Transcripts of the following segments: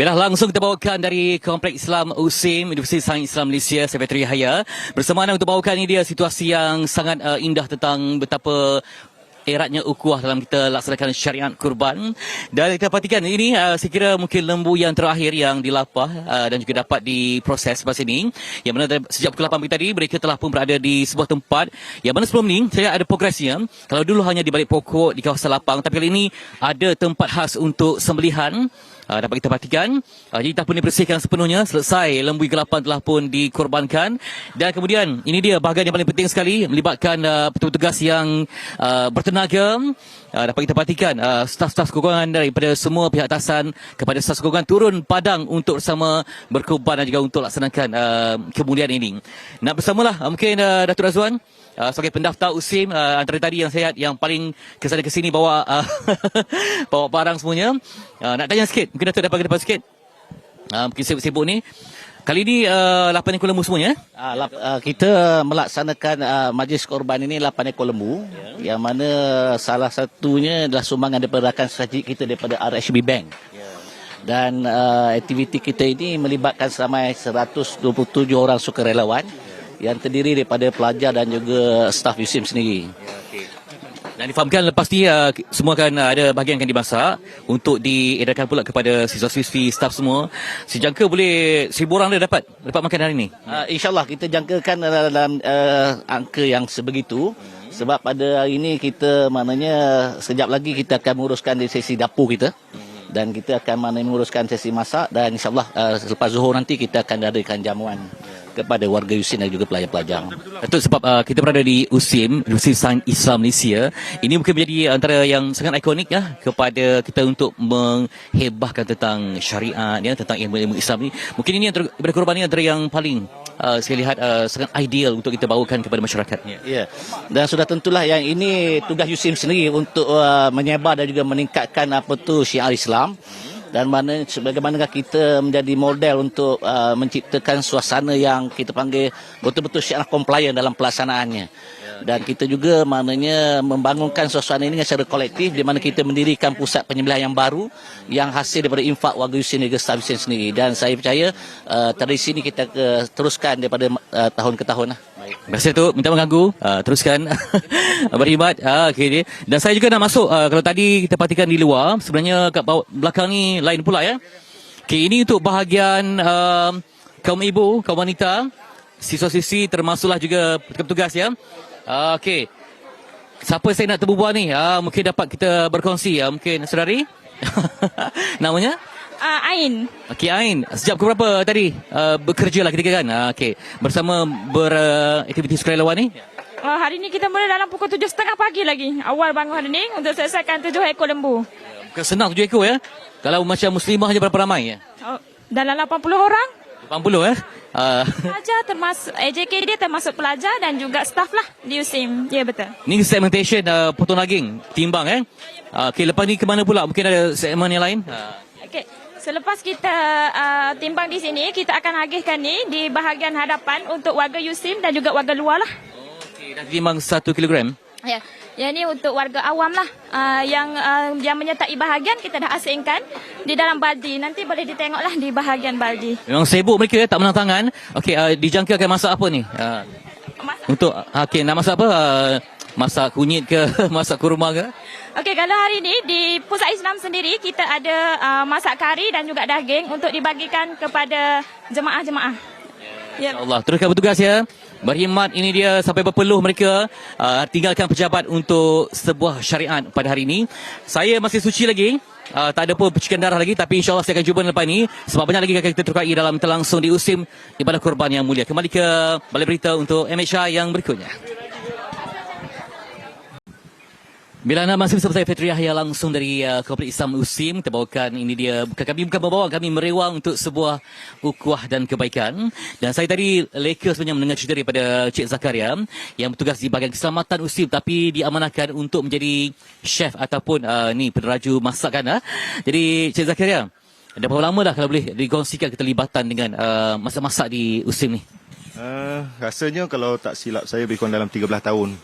Bila langsung kita bawakan dari Kompleks Islam USIM Universiti Sains Islam Malaysia Sekretari Haya bersama anda untuk bawakan ini dia situasi yang sangat uh, indah tentang betapa eratnya ukuah dalam kita laksanakan syariat kurban. Dan kita perhatikan ini uh, saya kira mungkin lembu yang terakhir yang dilapah uh, dan juga dapat diproses pada sini. Yang mana sejak pukul 8 pagi tadi mereka telah pun berada di sebuah tempat. Yang mana sebelum ni saya ada progresnya. Kalau dulu hanya di balik pokok di kawasan lapang tapi kali ini ada tempat khas untuk sembelihan Uh, dapat kita perhatikan uh, jadi dah pun dibersihkan sepenuhnya. Selesai lembu kegelapan telah pun dikorbankan. Dan kemudian ini dia bahagian yang paling penting sekali melibatkan uh, petugas yang uh, bertenaga. Uh, dapat kita perhatikan uh, staf-staf sokongan daripada semua pihak atasan kepada staf sokongan turun padang untuk bersama berkorban dan juga untuk laksanakan uh, kemuliaan ini. Nak bersamalah uh, mungkin uh, Datuk Razwan Uh, sebagai pendaftar USIM uh, antara tadi yang saya yang paling kesana ke sini bawa uh, bawa barang semuanya uh, nak tanya sikit mungkin Datuk dapat kita dapat sikit uh, mungkin sibuk-sibuk ni kali ni uh, 8 ekor lembu semuanya? Ah, lap, ah, kita melaksanakan ah, majlis korban ini 8 ekor lembu Ya. yang mana salah satunya adalah sumbangan daripada rakan strategik kita daripada RHB Bank. Dan ah, aktiviti kita ini melibatkan sampai 127 orang sukarelawan yang terdiri daripada pelajar dan juga staf USIM sendiri. dan difahamkan lepas ni uh, semua akan uh, ada bahagian akan dimasak untuk diedarkan pula kepada siswa-siswi staf semua. Sejangka boleh seribu orang dia dapat dapat makan hari ni? Uh, InsyaAllah kita jangkakan dalam uh, angka yang sebegitu. Sebab pada hari ini kita maknanya sekejap lagi kita akan menguruskan di sesi dapur kita. Dan kita akan mana menguruskan sesi masak. Dan insyaAllah uh, selepas zuhur nanti kita akan adakan jamuan kepada warga Yusin dan juga pelajar-pelajar. Datuk sebab uh, kita berada di USIM Universiti Sains Islam Malaysia ini mungkin menjadi antara yang sangat ikonik ya kepada kita untuk menghebahkan tentang syariat ya tentang ilmu-ilmu Islam ni mungkin ini antara ibadah korban ini antara yang paling uh, saya lihat uh, sangat ideal untuk kita bawakan kepada masyarakat ya. Ya. Dan sudah tentulah yang ini tugas Yusim sendiri untuk uh, menyebar dan juga meningkatkan apa tu syiar Islam dan mana sebagaimanakah kita menjadi model untuk uh, menciptakan suasana yang kita panggil betul-betul syiar compliant dalam pelaksanaannya. Dan kita juga maknanya membangunkan suasana ini secara kolektif di mana kita mendirikan pusat penyembelihan yang baru yang hasil daripada infak warga Yusin staf Yusin sendiri. Dan saya percaya uh, tradisi ini kita uh, teruskan daripada uh, tahun ke tahun. Lah. Terima kasih tu, minta mengganggu. Uh, teruskan berkhidmat. Uh, okay, Dan saya juga nak masuk, uh, kalau tadi kita perhatikan di luar, sebenarnya kat bawah, belakang ni lain pula ya. Okay, ini untuk bahagian uh, kaum ibu, kaum wanita, siswa-siswi termasuklah juga petugas ya. Uh, okay. Siapa saya nak terbubuh ni? Uh, mungkin dapat kita berkongsi. Uh, mungkin saudari? Namanya? Uh, Ain. Okey Ain, sejak pukul berapa tadi uh, bekerja lah ketika kan? Uh, Okey, bersama beraktiviti uh, sukarelawan ni? Uh, hari ni kita mula dalam pukul tujuh setengah pagi lagi. Awal bangun hari ni untuk selesaikan tujuh ekor lembu. Bukan senang tujuh ekor ya. Kalau macam muslimah hanya berapa ramai ya? Oh, dalam 80 orang. 80 eh. Uh, Pelajar termasuk AJK dia termasuk pelajar dan juga staf lah di USIM. Ya betul. ni segmentation uh, potong daging, timbang eh. Uh, Okey, lepas ni ke mana pula? Mungkin ada segmen yang lain? Uh, Okey. Selepas kita uh, timbang di sini, kita akan agihkan ni di bahagian hadapan untuk warga USIM dan juga warga luar lah. Okey, dah timbang 1 kilogram. Ya. Yang ni untuk warga awam lah. Uh, yang uh, yang menyertai bahagian kita dah asingkan di dalam baldi. Nanti boleh ditengok lah di bahagian baldi. Memang sibuk mereka ya, tak menang tangan. Okey, uh, dijangka akan masak apa ni? Uh, Mas- untuk, uh, okey, nak masak apa? Uh, masak kunyit ke? masak kurma ke? Okey, kalau hari ni di Pusat Islam sendiri kita ada uh, masak kari dan juga daging untuk dibagikan kepada jemaah-jemaah. Ya. Allah teruskan bertugas ya. Berkhidmat ini dia sampai berpeluh mereka uh, tinggalkan pejabat untuk sebuah syariat pada hari ini. Saya masih suci lagi. Uh, tak ada pun percikan darah lagi tapi insyaAllah saya akan jumpa lepas ini sebab banyak lagi akan kita terukai dalam terlangsung di usim ibadah kurban yang mulia. Kembali ke balai berita untuk MHI yang berikutnya. Bila anda masih bersama saya Petri Yahya langsung dari uh, Kompleks Islam Usim kita bawakan ini dia bukan kami bukan membawa kami merewang untuk sebuah ukuah dan kebaikan dan saya tadi leka sebenarnya mendengar cerita daripada Cik Zakaria yang bertugas di bahagian keselamatan Usim tapi diamanahkan untuk menjadi chef ataupun uh, ni peneraju masakan uh. jadi Cik Zakaria dah berapa lama dah kalau boleh dikongsikan keterlibatan dengan uh, masak-masak di Usim ni Uh, rasanya kalau tak silap saya lebih kurang dalam 13 tahun.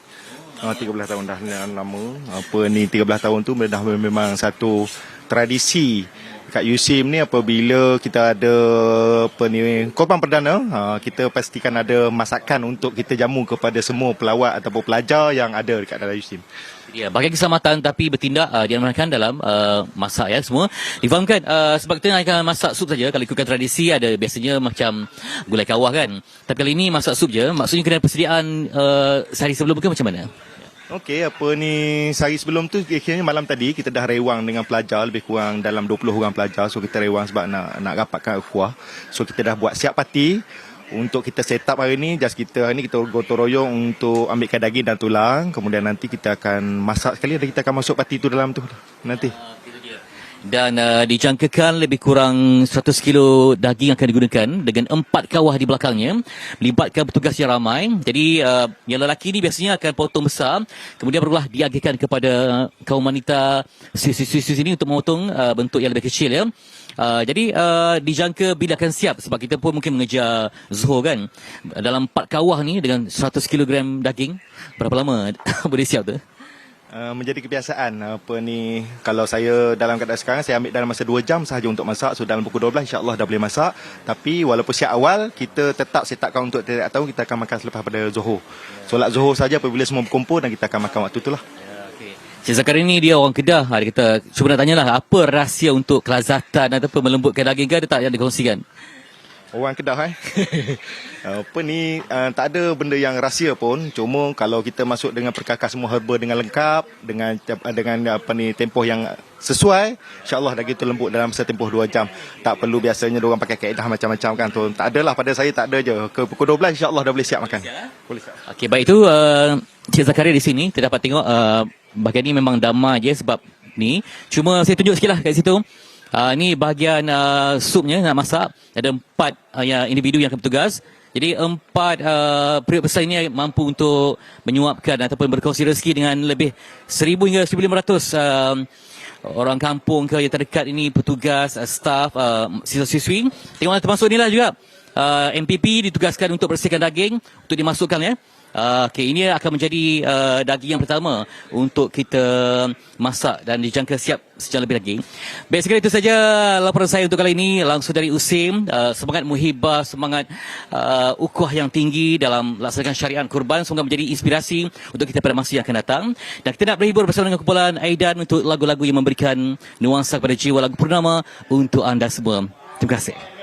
Uh, 13 tahun dah lama. Apa ni 13 tahun tu dah memang satu tradisi Dekat USIM ni apabila kita ada apa ni korban perdana, ha, kita pastikan ada masakan untuk kita jamu kepada semua pelawat ataupun pelajar yang ada dekat dalam USIM. Ya, bahagian keselamatan tapi bertindak uh, diamankan dalam uh, masak ya semua. Difahamkan uh, sebab kita akan masak sup saja kalau ikutkan tradisi ada biasanya macam gulai kawah kan. Tapi kali ini masak sup je. Maksudnya kena persediaan uh, sehari sebelum ke macam mana? Okey, apa ni sehari sebelum tu kiranya malam tadi kita dah rewang dengan pelajar lebih kurang dalam 20 orang pelajar. So kita rewang sebab nak nak rapatkan ukhuwah. So kita dah buat siap parti untuk kita set up hari ni just kita hari ni kita gotong royong untuk ambilkan daging dan tulang kemudian nanti kita akan masak sekali dan kita akan masuk parti tu dalam tu nanti. Dan uh, dijangkakan lebih kurang 100 kilo daging akan digunakan dengan empat kawah di belakangnya melibatkan petugas yang ramai. Jadi uh, yang lelaki ni biasanya akan potong besar kemudian barulah diagihkan kepada kaum wanita sisi-sisi sini untuk memotong uh, bentuk yang lebih kecil ya. Uh, jadi uh, dijangka bila akan siap sebab kita pun mungkin mengejar Zuhur kan. Dalam empat kawah ni dengan 100 kilogram daging berapa lama boleh siap tu? Uh, menjadi kebiasaan. Apa ni kalau saya dalam keadaan sekarang saya ambil dalam masa 2 jam sahaja untuk masak. So dalam pukul 12 insyaallah dah boleh masak. Tapi walaupun siap awal kita tetap set upkan untuk tidak tahu kita akan makan selepas pada Zuhur. Solat Zuhur saja apabila semua berkumpul dan kita akan makan waktu itulah. Cik Zakaria ni dia orang Kedah. Ha, Dia kata, cuba nak tanyalah apa rahsia untuk kelazatan ataupun melembutkan daging ke? Ada tak yang dikongsikan? Orang Kedah eh. apa ni uh, tak ada benda yang rahsia pun. Cuma kalau kita masuk dengan perkakas semua herba dengan lengkap dengan uh, dengan apa ni tempoh yang sesuai, insya-Allah daging tu lembut dalam masa tempoh 2 jam. Tak perlu biasanya orang pakai kaedah macam-macam kan tu. Tak adalah pada saya tak ada je. Ke pukul 12 insya-Allah dah boleh siap makan. Boleh siap. Okey, baik itu uh, Cik Zakaria di sini kita dapat tengok uh, bahagian ni memang damai je sebab ni. Cuma saya tunjuk sikit lah kat situ. Uh, ni bahagian uh, supnya nak masak. Ada empat uh, individu yang akan bertugas. Jadi empat uh, periuk besar ini mampu untuk menyuapkan ataupun berkongsi rezeki dengan lebih 1000 hingga 1500 uh, orang kampung ke yang terdekat ini petugas, uh, staff, uh, siswa-siswi. Tengoklah termasuk inilah juga uh, MPP ditugaskan untuk bersihkan daging untuk dimasukkan ya. Uh, okay, ini akan menjadi uh, daging yang pertama untuk kita masak dan dijangka siap sejam lebih lagi. Baik, sekali itu saja laporan saya untuk kali ini langsung dari USIM. Uh, semangat muhibah, semangat uh, ukuah yang tinggi dalam laksanakan syariat kurban. Semoga menjadi inspirasi untuk kita pada masa yang akan datang. Dan kita nak berhibur bersama dengan kumpulan Aidan untuk lagu-lagu yang memberikan nuansa kepada jiwa lagu purnama untuk anda semua. Terima kasih.